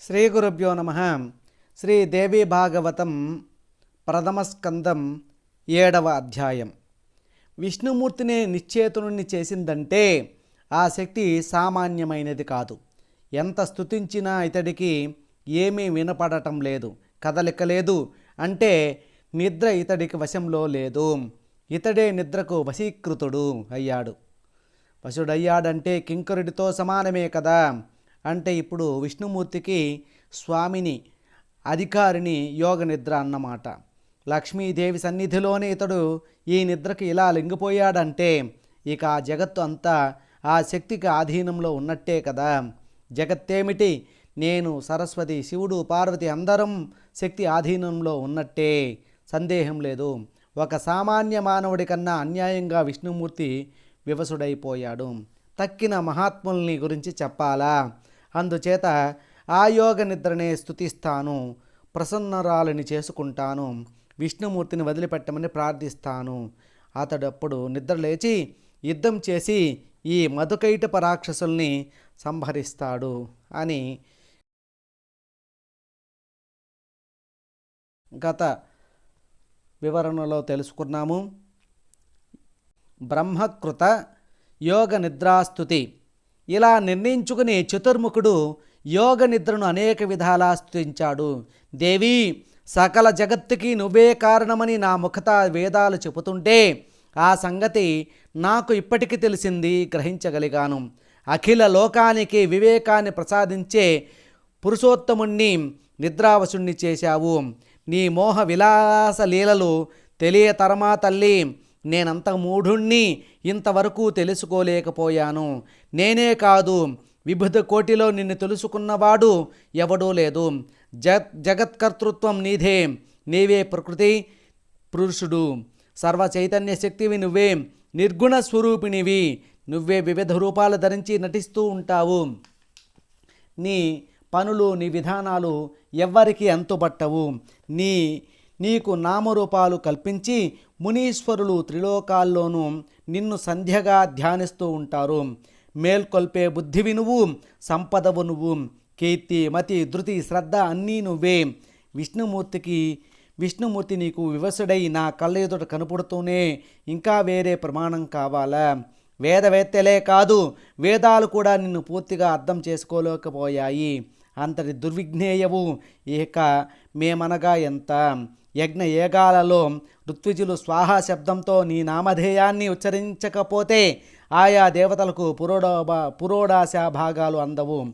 శ్రీ గురుభ్యో నమ శ్రీదేవి భాగవతం ప్రథమస్కందం ఏడవ అధ్యాయం. విష్ణుమూర్తిని నిశ్చేతుని చేసిందంటే ఆ శక్తి సామాన్యమైనది కాదు. ఎంత స్తుతించినా ఇతడికి ఏమీ వినపడటం లేదు కదలిక లేదు అంటే నిద్ర ఇతడికి వశంలో లేదు. ఇతడే నిద్రకు వశీకృతుడు అయ్యాడు. వశుడయ్యాడంటే కింకరుడితో సమానమే కదా. అంటే ఇప్పుడు విష్ణుమూర్తికి స్వామిని అధికారిని యోగ నిద్ర అన్నమాట. లక్ష్మీదేవి సన్నిధిలోనే ఇతడు ఈ నిద్రకి ఇలా లింగిపోయాడంటే ఇక ఆ జగత్తు అంతా ఆ శక్తికి ఆధీనంలో ఉన్నట్టే కదా. జగత్తేమిటి? నేను సరస్వతి శివుడు పార్వతి అందరం శక్తి ఆధీనంలో ఉన్నట్టే. సందేహం లేదు. ఒక సామాన్య మానవుడి కన్నా అన్యాయంగా విష్ణుమూర్తి వివసుడైపోయాడు. తక్కిన మహాత్ముల్ని గురించి చెప్పాలా? అందుచేత ఆ యోగ నిద్రనే స్థుతిస్తాను ప్రసన్నరాలని చేసుకుంటాను విష్ణుమూర్తిని వదిలిపెట్టమని ప్రార్థిస్తాను. అతడప్పుడు నిద్ర లేచి యుద్ధం చేసి ఈ మధుకైట పరాక్షసుల్ని సంహరిస్తాడు అని గత వివరణలో తెలుసుకున్నాము. బ్రహ్మకృత యోగ నిద్రాస్తుతి ఇలా నిర్ణయించుకుని చతుర్ముఖుడు యోగ నిద్రను అనేక విధాలా స్థుతించాడు దేవి సకల జగత్తుకి నువ్వే కారణమని నా ముఖత వేదాలు చెబుతుంటే ఆ సంగతి నాకు ఇప్పటికీ తెలిసింది గ్రహించగలిగాను. అఖిల లోకానికి వివేకాన్ని ప్రసాదించే పురుషోత్తముణ్ణి నిద్రావశుణ్ణి చేశావు. నీ మోహ విలాస లీలలు తెలియతరమా తల్లి? నేనంత మూఢుణ్ణి ఇంతవరకు తెలుసుకోలేకపోయాను. నేనే కాదు విభుధ కోటిలో నిన్ను తెలుసుకున్నవాడు ఎవడూ లేదు. జగత్ జగత్కర్తృత్వం నీదే. నీవే ప్రకృతి పురుషుడు. సర్వ చైతన్య శక్తివి నువ్వే. నిర్గుణ స్వరూపిణివి. నువ్వే వివిధ రూపాలు ధరించి నటిస్తూ ఉంటావు. నీ పనులు నీ విధానాలు ఎవ్వరికీ అంతుపట్టవు నీ నీకు నామరూపాలు కల్పించి మునీశ్వరులు త్రిలోకాల్లోనూ నిన్ను సంధ్యగా ధ్యానిస్తూ ఉంటారు. మేల్కొల్పే బుద్ధివి నువ్వు సంపదవు నువ్వు కీర్తి మతి ధృతి శ్రద్ధ అన్నీ నువ్వే. విష్ణుమూర్తికి విష్ణుమూర్తి నీకు వివసుడై నా కళ్ళ ఎదుట కనపడుతూనే ఇంకా వేరే ప్రమాణం కావాలా? వేదవేత్తలే కాదు వేదాలు కూడా నిన్ను పూర్తిగా అర్థం చేసుకోలేకపోయాయి. అంతటి దుర్విఘ్నేయవు ఇక మేమనగా ఎంత? యజ్ఞ ఏగాలలో ఋత్విజులు స్వాహ శబ్దంతో నీ నామధేయాన్ని ఉచ్చరించకపోతే ఆయా దేవతలకు పురోడోబా పురోడాశా భాగాలు అందవు.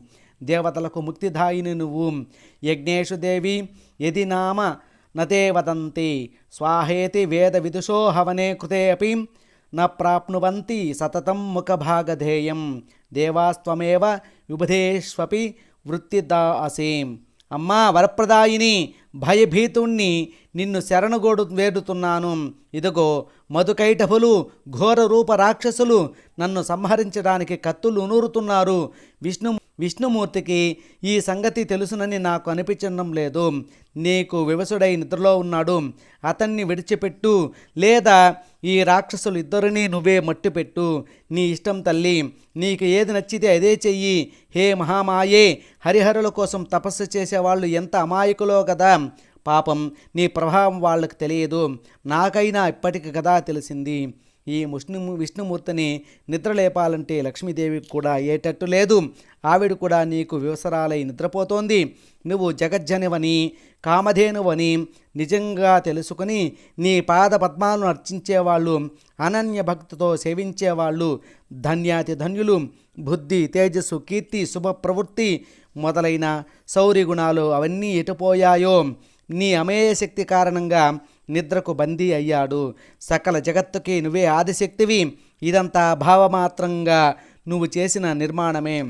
దేవతలకు ముక్తిదాయిని నువ్వు. యజ్ఞేషు దేవి యది నామ నతే వదంతి. స్వాహేతి వేద విదుషో హవనే కృతే అపి. న ప్రాప్నువంతి సతతం ముఖభాగధేయం దేవాస్త్వమేవ విబుధేష్వపి వృత్తిదాసీం. అమ్మా వరప్రదాయిని భయభీతుణ్ణి నిన్ను శరణగోడు వేడుతున్నాను. ఇదిగో మధుకైటభులు ఘోర రూప రాక్షసులు నన్ను సంహరించడానికి కత్తులు నూరుతున్నారు. విష్ణు విష్ణుమూర్తికి ఈ సంగతి తెలుసునని నాకు అనిపించడం లేదు. నీకు వివసుడై నిద్రలో ఉన్నాడు. అతన్ని విడిచిపెట్టు. లేదా ఈ రాక్షసులు ఇద్దరిని నువ్వే మట్టిపెట్టు. నీ ఇష్టం తల్లి నీకు ఏది నచ్చితే అదే చెయ్యి. హే మహామాయే హరిహరుల కోసం తపస్సు చేసేవాళ్ళు ఎంత అమాయకులో కదా పాపం నీ ప్రభావం వాళ్ళకి తెలియదు. నాకైనా ఇప్పటికి కదా తెలిసింది. ఈ విష్ణు విష్ణుమూర్తిని నిద్రలేపాలంటే లక్ష్మీదేవికి కూడా ఏటట్టు లేదు. ఆవిడ కూడా నీకు వివసరాలై నిద్రపోతోంది. నువ్వు జగజ్జనివని కామధేనువని నిజంగా తెలుసుకుని నీ పాద పద్మాలను అర్చించేవాళ్ళు అనన్య భక్తితో సేవించేవాళ్ళు ధన్యాతి ధన్యులు బుద్ధి తేజస్సు కీర్తి శుభ ప్రవృత్తి మొదలైన శౌర్య గుణాలు అవన్నీ ఎటుపోయాయో. నీ అమేయ శక్తి కారణంగా నిద్రకు బందీ అయ్యాడు. సకల జగత్తుకి నువ్వే ఆదిశక్తివి. ఇదంతా భావమాత్రంగా నువ్వు చేసిన నిర్మాణమే.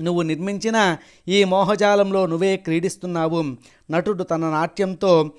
నువ్వు నిర్మించిన ఈ మోహజాలంలో నువ్వే క్రీడిస్తున్నావు. నటుడు తన నాట్యంతో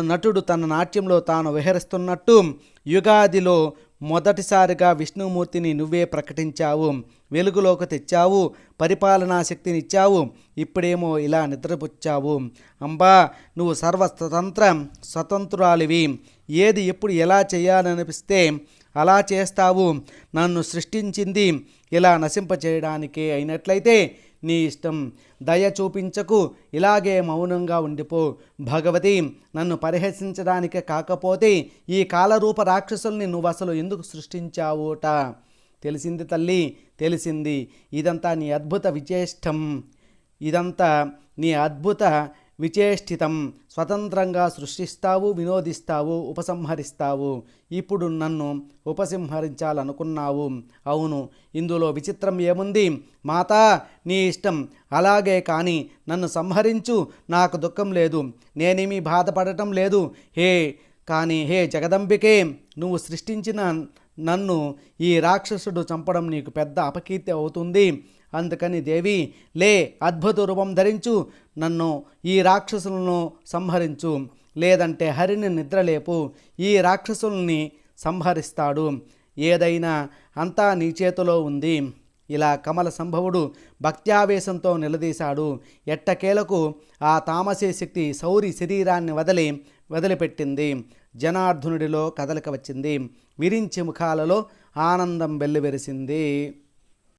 నటుడు తన నాట్యంలో తాను విహరిస్తున్నట్టు యుగాదిలో మొదటిసారిగా విష్ణుమూర్తిని నువ్వే ప్రకటించావు వెలుగులోకి తెచ్చావు పరిపాలనా శక్తిని ఇచ్చావు ఇప్పుడేమో ఇలా నిద్రపుచ్చావు. అంబా నువ్వు సర్వ స్వతంత్ర స్వతంత్రాలివి ఏది ఎప్పుడు ఎలా చేయాలనిపిస్తే అలా చేస్తావు. నన్ను సృష్టించింది ఇలా నశింపచేయడానికే అయినట్లయితే నీ ఇష్టం. దయ చూపించకు. ఇలాగే మౌనంగా ఉండిపో. భగవతి నన్ను పరిహసించడానికి కాకపోతే ఈ కాలరూప రాక్షసుల్ని నువ్వు అసలు ఎందుకు సృష్టించావుట? తెలిసింది తల్లి తెలిసింది. ఇదంతా నీ అద్భుత విచేష్టం ఇదంతా నీ అద్భుత విచేష్టితం స్వతంత్రంగా సృష్టిస్తావు వినోదిస్తావు ఉపసంహరిస్తావు. ఇప్పుడు నన్ను ఉపసంహరించాలనుకున్నావు. అవును ఇందులో విచిత్రం ఏముంది? మాతా నీ ఇష్టం. అలాగే కానీ నన్ను సంహరించు నాకు దుఃఖం లేదు. నేనేమీ బాధపడటం లేదు. హే కానీ హే జగదంబికే నువ్వు సృష్టించిన నన్ను ఈ రాక్షసుడు చంపడం నీకు పెద్ద అపకీర్తి అవుతుంది. అందుకని దేవి లే అద్భుత రూపం ధరించు నన్ను ఈ రాక్షసులను సంహరించు. లేదంటే హరిని నిద్రలేపు ఈ రాక్షసుల్ని సంహరిస్తాడు. ఏదైనా అంతా నీ చేతిలో ఉంది. ఇలా కమల సంభవుడు భక్త్యావేశంతో నిలదీశాడు. ఎట్టకేలకు ఆ తామసే శక్తి సౌరి శరీరాన్ని వదిలి వదిలిపెట్టింది. జనార్ధనుడిలో కదలిక వచ్చింది. విరించి ముఖాలలో ఆనందం వెల్లివెరిసింది.